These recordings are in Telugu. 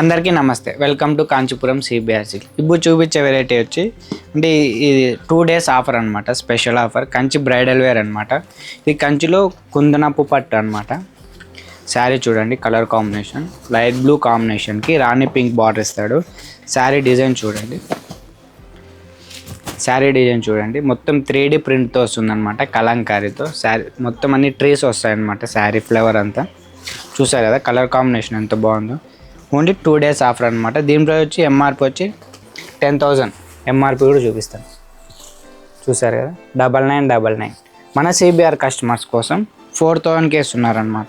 అందరికీ నమస్తే. వెల్కమ్ టు కాంచీపురం సిబిఆర్సి ఇప్పుడు చూపించే వెరైటీ వచ్చి అంటే ఇది టూ డేస్ ఆఫర్ అనమాట special offer Kanchi bridal wear అనమాట ఇది కంచిలో కుందనపు పట్టు అనమాట శారీ చూడండి కలర్ కాంబినేషన్ లైట్ బ్లూ కాంబినేషన్కి రాణి పింక్ బార్డర్ ఇస్తాడు. శారీ డిజైన్ చూడండి. శారీ డిజైన్ చూడండి. మొత్తం త్రీ డీ ప్రింట్తో వస్తుందన్నమాట కలంకారీతో. శారీ మొత్తం అన్ని ట్రీస్ వస్తాయన్నమాట శారీ ఫ్లేవర్ అంతా. చూసారు కదా కలర్ కాంబినేషన్ ఎంత బాగుందో. ఓన్లీ టూ డేస్ ఆఫర్ అనమాట దీంట్లో వచ్చి ఎంఆర్పి వచ్చి టెన్ థౌజండ్ ఎంఆర్పి కూడా చూపిస్తాను. చూసారు కదా? డబల్ నైన్ డబల్ నైన్ మన సిబిఆర్ కస్టమర్స్ కోసం ఫోర్ థౌజండ్కి ఇస్తున్నారనమాట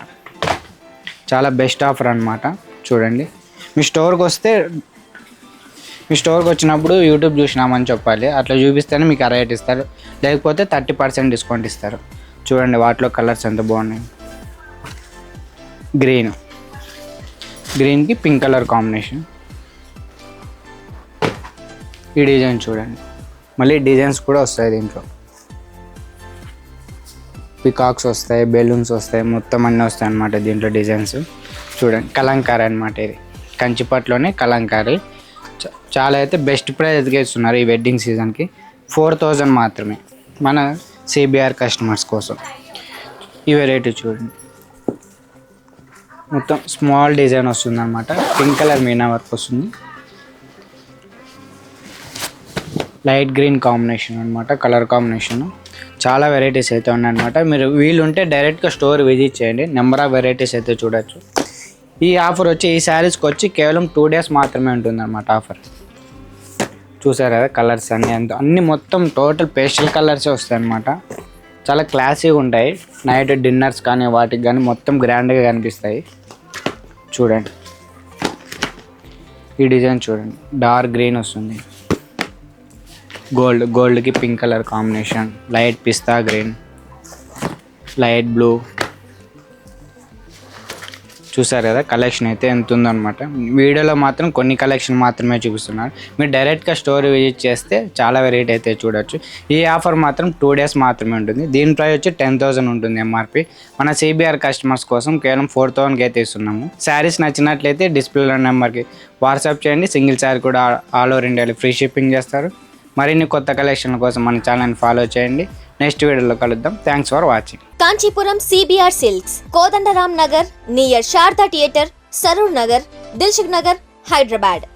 చాలా బెస్ట్ ఆఫర్ అనమాట చూడండి. మీ స్టోర్కి వస్తే మీ స్టోర్కి వచ్చినప్పుడు యూట్యూబ్ చూసినామని చెప్పాలి. అట్లా చూపిస్తేనే మీకు ఆ రేట్ ఇస్తారు. లేకపోతే థర్టీ పర్సెంట్ డిస్కౌంట్ ఇస్తారు. చూడండి వాటిలో కలర్స్ ఎంత బాగున్నాయి. గ్రీన్ గ్రీన్కి పింక్ కలర్ కాంబినేషన్. ఈ డిజైన్ చూడండి. మళ్ళీ డిజైన్స్ కూడా వస్తాయి దీంట్లో. పికాక్స్ వస్తాయి బెలూన్స్ వస్తాయి మొత్తం అన్నీ వస్తాయి అన్నమాట దీంట్లో డిజైన్స్. చూడండి కలంకారీ అనమాట ఇది. కంచిపట్లోనే కలంకారీ. చ- చాలా అయితే బెస్ట్ ప్రైస్ ఎదిగేస్తున్నారు ఈ వెడ్డింగ్ సీజన్కి. ఫోర్ థౌజండ్ మాత్రమే మన సిబిఆర్ కస్టమర్స్ కోసం. ఈ వెరైటీ చూడండి. మొత్తం స్మాల్ డిజైన్ వస్తుంది అనమాట పింక్ కలర్ మీనా వర్క్ వస్తుంది. లైట్ గ్రీన్ కాంబినేషన్ అనమాట కలర్ కాంబినేషన్. చాలా వెరైటీస్ అయితే ఉన్నాయన్నమాట. మీరు వీలుంటే డైరెక్ట్గా స్టోర్ విజిట్ చేయండి. నెంబర్ ఆఫ్ వెరైటీస్ అయితే చూడొచ్చు. ఈ ఆఫర్ వచ్చి ఈ శారీస్కి వచ్చి కేవలం టూ డేస్ మాత్రమే ఉంటుందన్నమాట ఆఫర్. చూసారు కదా కలర్స్ అన్నీ అంత అన్ని మొత్తం టోటల్ పేస్టల్ కలర్సే వస్తాయి అనమాట చాలా క్లాసీగా ఉంటాయి. నైట్ డిన్నర్స్ కానీ వాటికి కానీ మొత్తం గ్రాండ్గా కనిపిస్తాయి. చూడండి. ఈ డిజైన్ చూడండి. డార్క్ గ్రీన్ వస్తుంది. Gold గోల్డ్కి pink colour combination. Light pista green. Light blue. చూసారు కదా కలెక్షన్ అయితే ఎంత ఉందన్నమాట. వీడియోలో మాత్రం కొన్ని కలెక్షన్ మాత్రమే చూపిస్తున్నారు. మీరు డైరెక్ట్గా స్టోర్ విజిట్ చేస్తే చాలా వెరైటీ అయితే చూడొచ్చు. ఈ ఆఫర్ మాత్రం టూ డేస్ మాత్రమే ఉంటుంది. దీని ప్రైస్ వచ్చి టెన్ థౌసండ్ ఉంటుంది ఎంఆర్పి మన సిబిఆర్ కస్టమర్స్ కోసం కేవలం ఫోర్ థౌసండ్కి అయితే ఇస్తున్నాము శారీస్ నచ్చినట్లయితే డిస్ప్లేలో నెంబర్కి వాట్సాప్ చేయండి. సింగిల్ శారీ కూడా ఆల్ ఓవర్ ఇండియాలో ఫ్రీ షిప్పింగ్ చేస్తారు. మరిన్ని కొత్త కలెక్షన్ల కోసం మన ఛానల్ని ఫాలో చేయండి. నెక్స్ట్ వీడియోలో కలుద్దాం. Thanks for watching Kanchipuram CBR silks Kodandaram Nagar near Sarada theatre Saroor Nagar Dilsukh Nagar Hyderabad